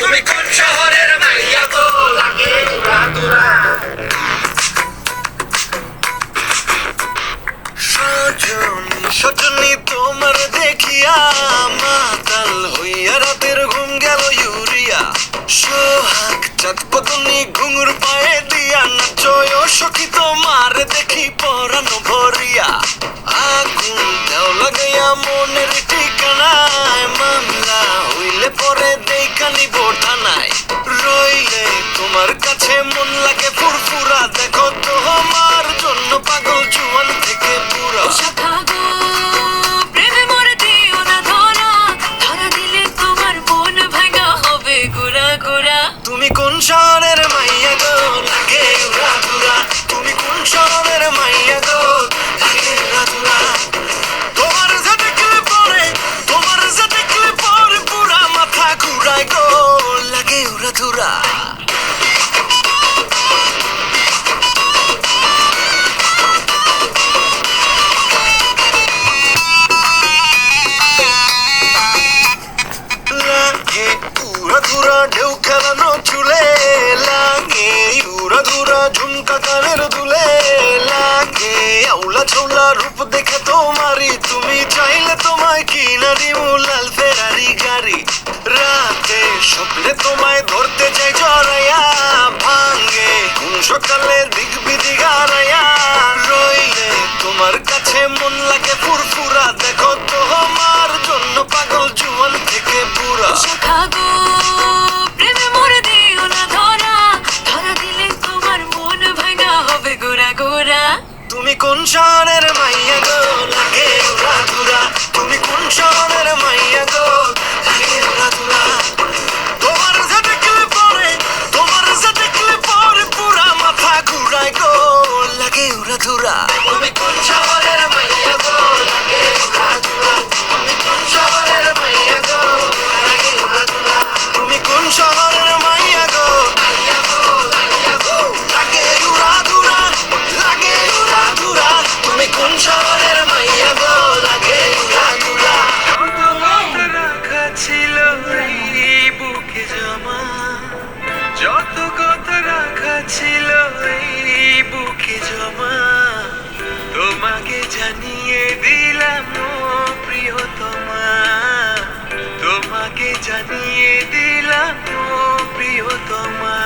তুমি কোন শহরের মাইয়া গো? লাগে উড়া সজনী সজনী তোমার দেখিয়া মাতাল হইয়া রাতের ঘুম গেল ইউরিয়া। সোহাগ চাঁদ পদনি ঘুঙুর পায়ে দিয়া নাচয় সখী তোমার দেখি পরানো ভরিয়া। আগুন দেও লাগাইয়া মনের নিব থানায়। রইলে তোমার কাছে মন লাগে ফুরফুরা। দেখো তো আমার জন্য পাগল জুয়ান থেকে পুরা তুমি কোন প্রেমে লাগে তোমারই তুমি চাইলে তোমায় কিনা দিমু লাল ফেরারি গাড়ি রাতে স্বপ্নে তোমায় ধরতে চাই জড়াইয়া ভাঙ্গে কোন সকালে দিক বিদি গারাইয়া রইলে তোমার কাছে মন লাগে ফুরফুরা দেখো তো আমার জন্য পাগল জুয়ান থেকে বুড়া শাখা গো, প্রেমে মরে দিও না ধরা। ধরা দিলে তোমার মন ভাঙা হবে গুড়া গুড়া। তুমি কোন শহরের মাইয়া গো? লাগে উড়া তুমি কোন শহরের মাইয়া গো? লাগে উড়া ধুরা। তোমার যে দেখলে পরে, তোমার যে দেখলে পরে পুরা মাথা ঘুরায় গো। লাগে উড়া ছিল এই বুকে জমা। তোমাকে জানিয়ে দিলাম প্রিয়তমা। তোমাকে জানিয়ে দিলাম প্রিয়তমা।